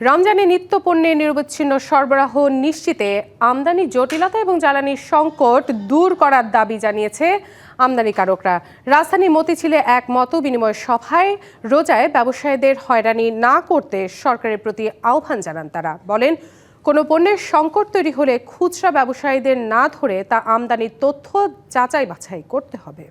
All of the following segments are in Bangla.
রমজানে নিত্য পণ্যের নিরবচ্ছিন্ন সরবরাহ নিশ্চিতে আমদানি জটিলতা এবং জ্বালানির সংকট দূর করার দাবি জানিয়েছে আমদানিকারকরা। রাজধানী মতিঝিলে এক মত বিনিময় সভায় রোজায় ব্যবসায়ীদের হয়রানি না করতে সরকারের প্রতি আহ্বান জানান তারা। বলেন, কোনো পণ্যের সংকট তৈরি হলে খুচরা ব্যবসায়ীদের না ধরে তা আমদানির তথ্য যাচাই বাছাই করতে হবে।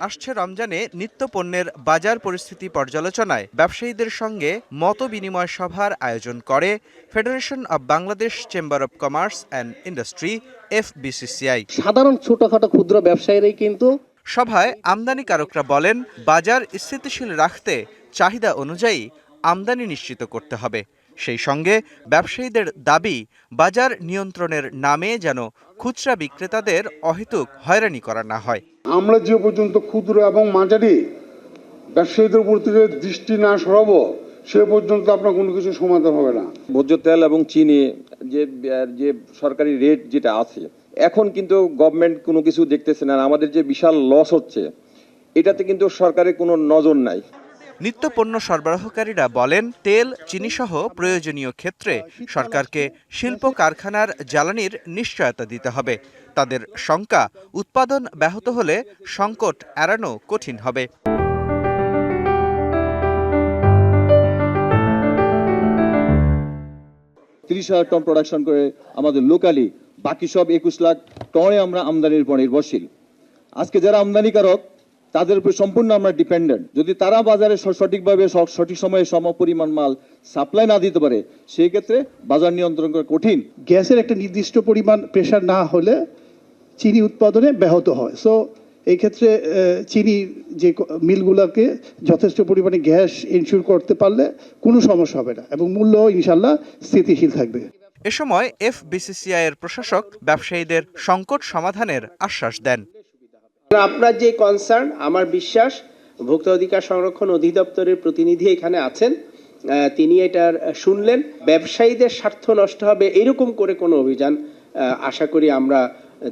আসছে রমজানে নিত্য পণ্যের বাজার পরিস্থিতি পর্যালোচনায়। ব্যবসায়ীদের সঙ্গে মত বিনিময় সভার আয়োজন করে federation of Bangladesh chamber of commerce and industry FBCCI সাধারণ ছোটখাটো ক্ষুদ্র ব্যবসায়ীরাই কিন্তু সভায় আমদানিকারকরা বলেন বাজার স্থিতিশীল রাখতে চাহিদা অনুযায়ী আমদানি নিশ্চিত করতে হবে। সেই সঙ্গে ব্যবসায়ীদের দাবি বাজার নিয়ন্ত্রণের নামে যেন খুচরা বিক্রেতাদের অহেতুক হয়রানি করা না হয়। আমরা যে পর্যন্ত ক্ষুদ্র এবং মাঝারি ব্যবসায়ীদের উপর থেকে দৃষ্টি না সরাবো সে পর্যন্ত আপনার কোনো কিছু সমাধান হবে না। ভোজ্য তেল এবং চিনি যে যে সরকারি রেট যেটা আছে এখন কিন্তু গভর্নমেন্ট কোনো কিছু দেখতেছে না আর আমাদের যে বিশাল লস হচ্ছে এটাতে কিন্তু সরকারের কোনো নজর নাই। নিত্য পণ্য সরবরাহকারীরা বলেন, তেল, চিনিসহ প্রয়োজনীয় ক্ষেত্রে সরকারকে শিল্প কারখানার জ্বালানির নিশ্চয়তা দিতে হবে। তাদের শঙ্কা, উৎপাদন ব্যাহত হলে সংকট এড়ানো কঠিন হবে। তিরিশ হাজার টন প্রোডাকশন করে আমাদের লোকালি বাকি সব একুশ লাখ টনে আমরা আমদানির উপর নির্ভরশীল। আজকে যারা আমদানিকারক তাদের উপর সম্পূর্ণ আমরা ডিপেন্ডেন্ট যদি তারা বাজারে স- সঠিকভাবে সঠিক সময়ে সম পরিমাণ মাল সাপ্লাই না দিতে পারে সেই ক্ষেত্রে বাজার নিয়ন্ত্রণ করা কঠিন। গ্যাসের একটা নির্দিষ্ট পরিমাণ প্রেশার না হলে চিনি উৎপাদনে ব্যাহত হয়। সো এই ক্ষেত্রে চিনি যে মিলগুলোকে যথেষ্ট পরিমাণে গ্যাস ইনশিওর করতে পারলে কোনো সমস্যা হবে না এবং মূল্য ইনশাল্লাহ স্থিতিশীল থাকবে। এ সময় এফবিসিসিআই এর প্রশাসক ব্যবসায়ীদের সংকট সমাধানের আশ্বাস দেন। আপনার যে কনসার্ন আমার বিশ্বাস ভোক্তা অধিকার সংরক্ষণ অধিদপ্তরের প্রতিনিধি এখানে আছেন আহ, তিনি এটার শুনলেন। ব্যবসায়ীদের স্বার্থ নষ্ট হবে এরকম করে কোনো অভিযান আশা করি আমরা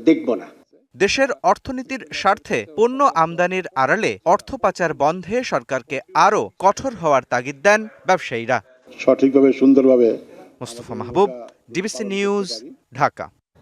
দেখব না। দেশের অর্থনীতির স্বার্থে পণ্য আমদানির আড়ালে অর্থ পাচার বন্ধে সরকারকে আরও কঠোর হওয়ার তাগিদ দেন ব্যবসায়ীরা। সঠিকভাবে সুন্দরভাবে মোস্তফা মাহবুব ডিবিসি নিউজ ঢাকা।